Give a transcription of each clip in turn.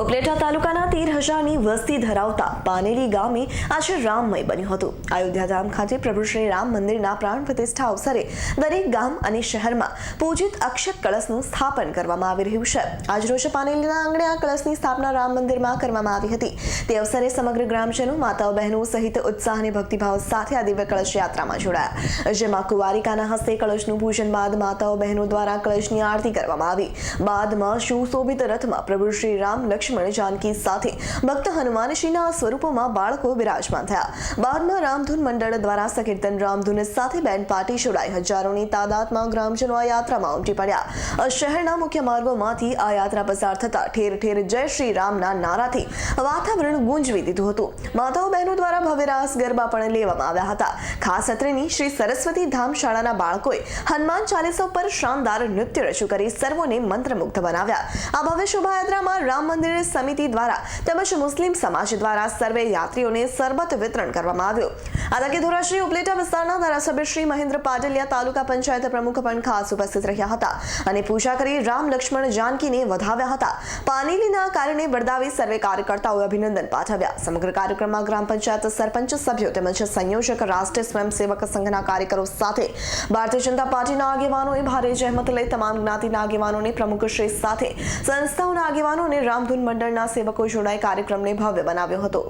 ઉપલેટા તાલુકાના તેર હજારની વસ્તી ધરાવતા પાનેલી ગામે આજે રામમય બન્યું હતું. અયોધ્યા ધામ ખાતે પ્રભુ શ્રી રામ મંદિરના પ્રાણ પ્રતિષ્ઠા અવસરે દરેક ગામ અને શહેરમાં પૂજિત અક્ષત કળશનું સ્થાપન કરવામાં આવી રહ્યું છે. આજરોજ પાનેલીના આંગણે આ કળશની સ્થાપના રામ મંદિરમાં કરવામાં આવી હતી. તે અવસરે સમગ્ર ગ્રામજનો માતાઓ બહેનો સહિત ઉત્સાહ અને ભક્તિભાવ સાથે આ દિવ્ય કળશ યાત્રામાં જોડાયા. જેમાં કુવારિકાના હસ્તે કળશનું પૂજન બાદ માતાઓ બહેનો દ્વારા કળશની આરતી કરવામાં આવી. બાદમાં સુશોભિત રથમાં પ્રભુ શ્રી રામ લક્ષ્મણ જાનકી સાથે ભક્ત હનુમાનશ્રીના સ્વરૂપોમાં બાળકો બિરાજમાન થયા. બાદમાં રામધૂન મંડળ દ્વારા સકીર્તન રામધૂન સાથે બેન્ડ પાર્ટી જોડાઈ. હજારોની તાદાદમાં ગ્રામજનો આ યાત્રામાં ઉમટી પડ્યા. શહેરના મુખ્ય માર્ગોમાંથી આ યાત્રા પસાર થતા ઠેર ઠેર જય શ્રી રામના નારાથી વાતાવરણ ગુંજવી દીધું હતું. માતાઓ બહેનો દ્વારા ભવ્ય રાસ ગરબા પણ લેવામાં આવ્યા હતા. ખાસ અત્રેની શ્રી સરસ્વતી ધામ શાળાના બાળકોએ હનુમાન ચાલીસા પર શાનદાર નૃત્ય રજૂ કરી સર્વોને મંત્રમુગ્ધ બનાવ્યા. આ ભવ્ય શોભાયાત્રામાં રામ મંદિર સમિતિ દ્વારા તેમજ મુસ્લિમ સમાજ દ્વારા સર્વે યાત્રીઓને સરબત વિતરણ કરવામાં આવ્યું. આ તકે ધોરાશ્રી ઉપલેટા વિસ્તારના ધારાસભ્ય શ્રી મહેન્દ્ર પાટલિયા તાલુકા પંચાયત પ્રમુખ પણ ખાસ ઉપસ્થિત રહ્યા હતા અને પૂજા કરી રામ લક્ષ્મણ જાનકીને વધાવ્યા હતા. પાનેલીના કારણે બરદાવી સર્વે કાર્યકર્તાઓએ અભિનંદન પાઠવ્યા. સમગ્ર કાર્યક્રમમાં ગ્રામ પંચાયત સરપંચ, સભ્યો તેમજ સંયોજક, રાષ્ટ્રીય સ્વયંસેવક સંઘના કાર્યકરો સાથે ભારતીય જનતા પાર્ટીના આગેવાનોએ ભારે જહેમત લઈ તમામ જ્ઞાતિના આગેવાનોને પ્રમુખશ્રી સાથે સંસ્થાઓના આગેવાનો અને રામધૂન મંડળના સેવકો જોડાઈ કાર્યક્રમને ભવ્ય બનાવ્યો હતો.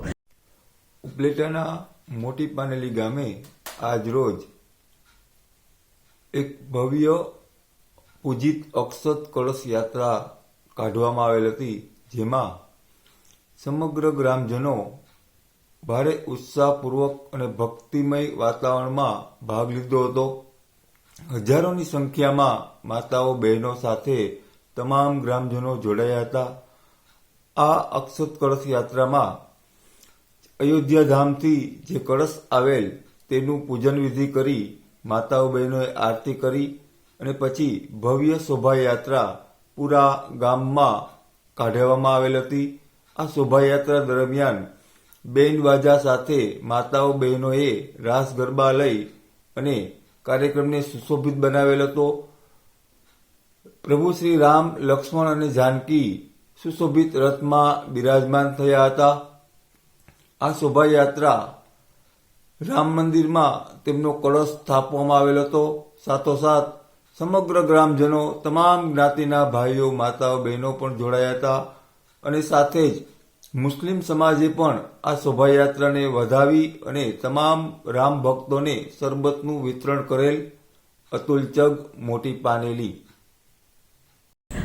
ઉપલેટાના મોટી પાનેલી ગામે આજરોજ એક ભવ્ય પૂજિત અક્ષત કળશ યાત્રા કાઢવામાં આવેલ હતી, જેમાં સમગ્ર ગ્રામજનો ભારે ઉત્સાહપૂર્વક અને ભક્તિમય વાતાવરણમાં ભાગ લીધો હતો. હજારોની સંખ્યામાં માતાઓ, બહેનો સાથે તમામ ગ્રામજનો જોડાયા હતા. આ અક્ષત કળશ યાત્રામાં અયોધ્યા ધામથી જે કળશ આવેલ તેનું પૂજન વિધિ કરી માતાઓ બહેનોએ આરતી કરી અને પછી ભવ્ય શોભાયાત્રા પૂરા ગામમાં કાઢવામાં આવેલ હતી. આ શોભાયાત્રા દરમિયાન બેન બાજા સાથે માતાઓ બહેનોએ રાસ ગરબા લઈ અને કાર્યક્રમને સુશોભિત બનાવેલ હતો. પ્રભુ શ્રી રામ, લક્ષ્મણ અને જાનકી સુશોભિત રથમાં બિરાજમાન થયા હતા. આ શોભાયાત્રા રામ મંદિરમાં તેમનો કળશ સ્થાપવામાં આવેલ હતો. સાથોસાથ સમગ્ર ગ્રામજનો, તમામ જ્ઞાતિના ભાઈઓ, માતાઓ, બહેનો પણ જોડાયા હતા અને સાથે જ મુસ્લિમ સમાજે પણ આ શોભાયાત્રાને વધાવી અને તમામ રામ ભક્તોને શરબતનું વિતરણ કરેલ અતુલ ચગ મોટી પાનેલી